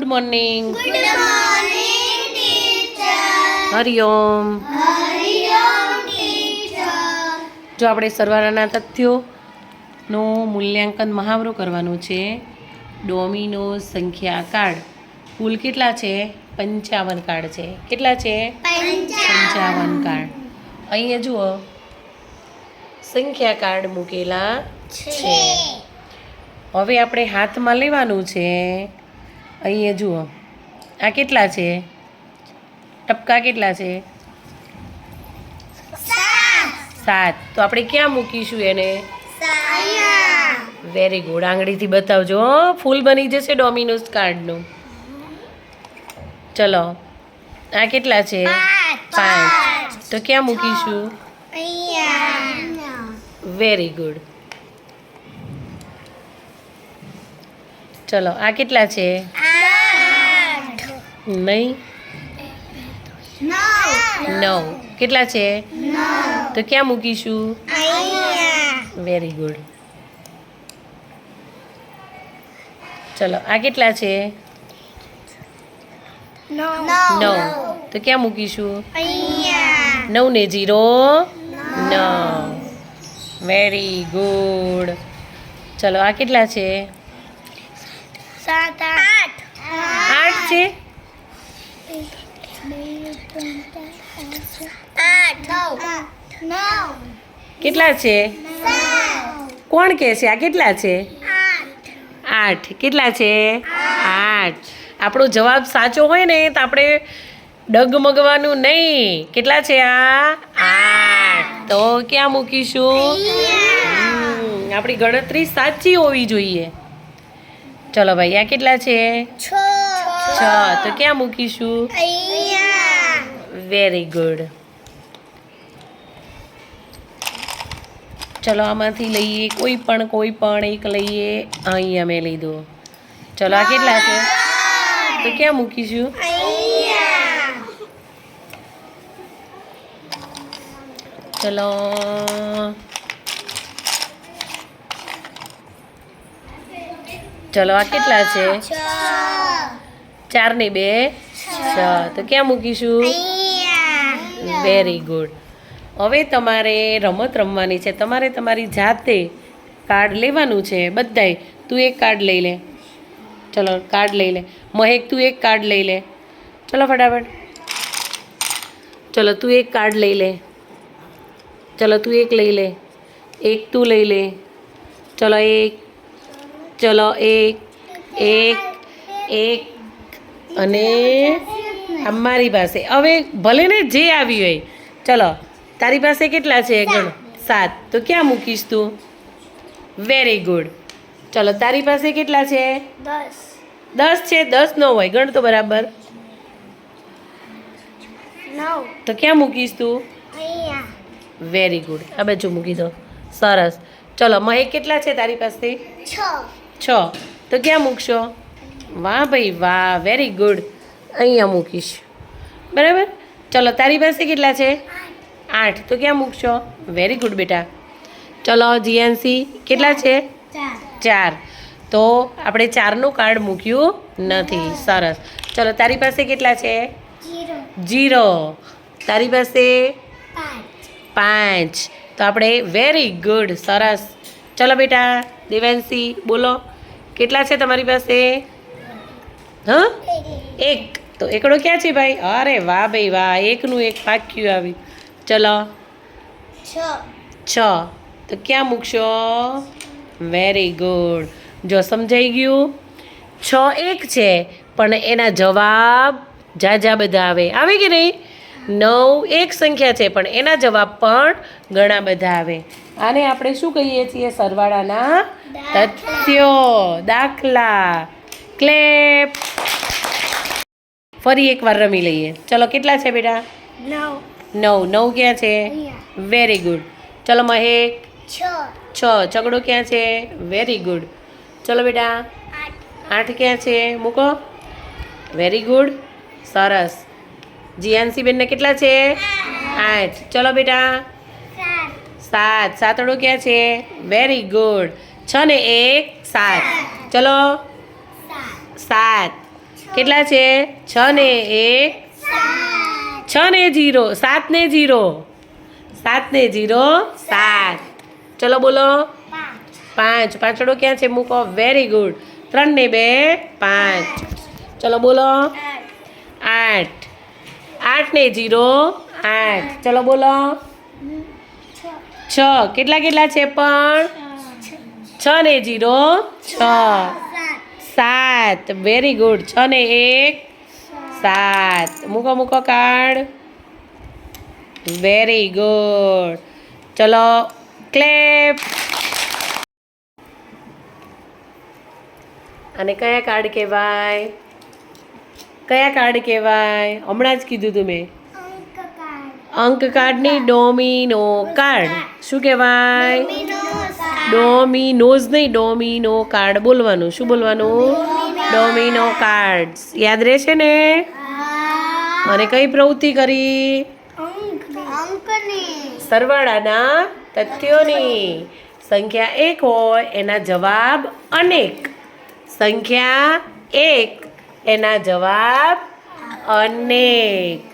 Good morning teacher. Hariom. જો આપણે સરવાળાના તથ્યોનું મૂલ્યાંકન મહાવરો કરવાનું છે. ડોમિનો સંખ્યા કાર્ડ કુલ કેટલા છે? પંચાવન કાર્ડ છે. કેટલા છે? પંચાવન. કાર્ડ અહીંયા જુઓ. સંખ્યા કાર્ડ મૂકેલા છે. હવે આપણે હાથમાં લેવાનું છે. અહીંયા જુઓ. આ કેટલા છે? ટપકા કેટલા છે? સાત. તો આપણે ક્યાં મૂકીશું એને? વેરી ગુડ આંગળીથી બતાવજો હો. ફૂલ બની જશે ડોમિનોઝ કાર્ડનું. ચલો. આ કેટલા છે? પાંચ. તો ક્યાં મૂકીશું? વેરી ગુડ ચલો. આ કેટલા છે? નહીં? નવ કેટલા છે? તો ક્યાં મૂકીશું? વેરી ગુડ ચલો આ કેટલા છે? નવ તો ક્યાં મૂકીશું? નવ ને જીરો? નવ વેરી ગુડ ચલો આ કેટલા છે? આઠ છે? કેટલા છે? કોણ કહે છે? આ કેટલા છે? આઠ. કેટલા છે? આઠ. આપણો જવાબ સાચો હોય ને તો આપણે ડગમગવાનું નહીં. કેટલા છે આ? આઠ. તો ક્યાં મૂકીશું? આપણી ગણતરી સાચી હોવી જોઈએ. ચલો ભાઈ આ કેટલા છે? છ. તો ક્યાં મૂકીશું? વેરી ગુડ ચલો આમાંથી લઈએ કોઈ પણ કોઈ પણ એક લઈએ. અહીંયા મેં લીધું. ચલો આ કેટલા છે? તો ક્યાં મૂકીશું ચલો. ચલો આ કેટલા છે? ચાર ને બે. છ. તો ક્યાં મૂકીશું? વેરી ગુડ હવે તમારે રમત રમવાની છે. તમારે તમારી જાતે કાર્ડ લેવાનું છે બધાય. તું એક કાર્ડ લઈ લે. ચલો કાર્ડ લઈ લે. મહેક, તું એક કાર્ડ લઈ લે. ચલો, ફટાફટ. ચલો, તું એક કાર્ડ લઈ લે. ચલો, તું એક લઈ લે. એક તું લઈ લે. ચલો, એક. ચલો, એક. એક. એક. અને અમારી પાસે. હવે ભલે ને જે આવી હોય. ચલો તારી પાસે કેટલા છે ગણ? સાત. તો ક્યાં મૂકીશ તું? વેરી ગુડ ચલો તારી પાસે કેટલા છે? દસ. દસ છે? દસ ન હોય. ગણ તો બરાબર. તો ક્યાં મૂકીશ તું? વેરી ગુડ આ બાજુ મૂકી દો. સરસ. ચલો મહેક કેટલા છે તારી પાસે? છ. તો ક્યાં મૂકશો? વાહ ભાઈ વાહ. વેરી ગુડ અહીંયા મૂકીશ. બરાબર? ચલો તારી પાસે કેટલા છે? આઠ. તો ક્યાં મૂકશો? વેરી ગુડ બેટા. ચલો જીએનસી કેટલા છે? ચાર. તો આપણે ચારનું કાર્ડ મૂક્યું નથી. સરસ. ચલો તારી પાસે કેટલા છે? જીરો. તારી પાસે? પાંચ. તો આપણે વેરી ગુડ સરસ. ચલો બેટા દેવાંશી બોલો. કેટલા છે તમારી પાસે? હ? એક. તો એકડો ક્યાં છે ભાઈ? અરે વાહ ભાઈ વાહ એકનું એક પાક્યું આવી ચલો. છ. તો ક્યાં મૂકશો? વેરી ગુડ જો સમજાઈ ગયું? છ એક છે પણ એના જવાબ ઝાઝા બધા આવે. આવે કે નહીં? નવ એક સંખ્યા છે પણ એના જવાબ પણ ઘણા બધા આવે. આને આપણે શું કહીએ છીએ? સરવાળાના તથ્યો. દાખલા. ક્લેપ. ફરી એકવાર રમી લઈએ. ચલો કેટલા છે બેટા? નવ. નવ. નવ ક્યાં છે? વેરી ગુડ ચલો મહેક. છ. ચગડો ક્યાં છે? વેરી ગુડ ચલો બેટા. આઠ. ક્યાં છે? મૂકો. વેરી ગુડ સરસ. જીયાનસી બેનને કેટલા છે? આઠ. ચલો બેટા. સાત. સાત. સાતડો ક્યાં છે? વેરી ગુડ છ ને એક સાત. ચલો. સાત. કેટલા છે? છ ને એક. છ ને જીરો, સાત ને જીરો. સાત ને જીરો, સાત. ચલો બોલો. પાંચ. પાંચ પાંચડો ક્યાં છે? મૂકો. વેરી ગુડ ત્રણ ને બે, પાંચ. ચલો બોલો. આઠ. આઠ ને જીરો, આઠ. ચલો બોલો. છ. કેટલા કેટલા છે પણ? છ ને જીરો, છ. સાત. વેરી ગુડ છ ને એક. સાત. મૂકો મૂકો કાર્ડ વેરી ગુડ ચલો ક્લેપ અને કયા કાર્ડ કહેવાય? કયા કાર્ડ કહેવાય? હમણાં જ કીધું તું મેં. અંક કાર્ડ અંક કાર્ડની ડોમિનો કાર્ડ શું કહેવાય? ડોમિનોઝ નહીં, ડોમિનો કાર્ડ. બોલવાનું, શું બોલવાનું? Domino cards. યાદ રહેશે ને? અને કઈ પ્રવૃત્તિ કરી? સરવાળાના તથ્યોની. સંખ્યા એક હોય, એના જવાબ અનેક. સંખ્યા એક, એના જવાબ અનેક.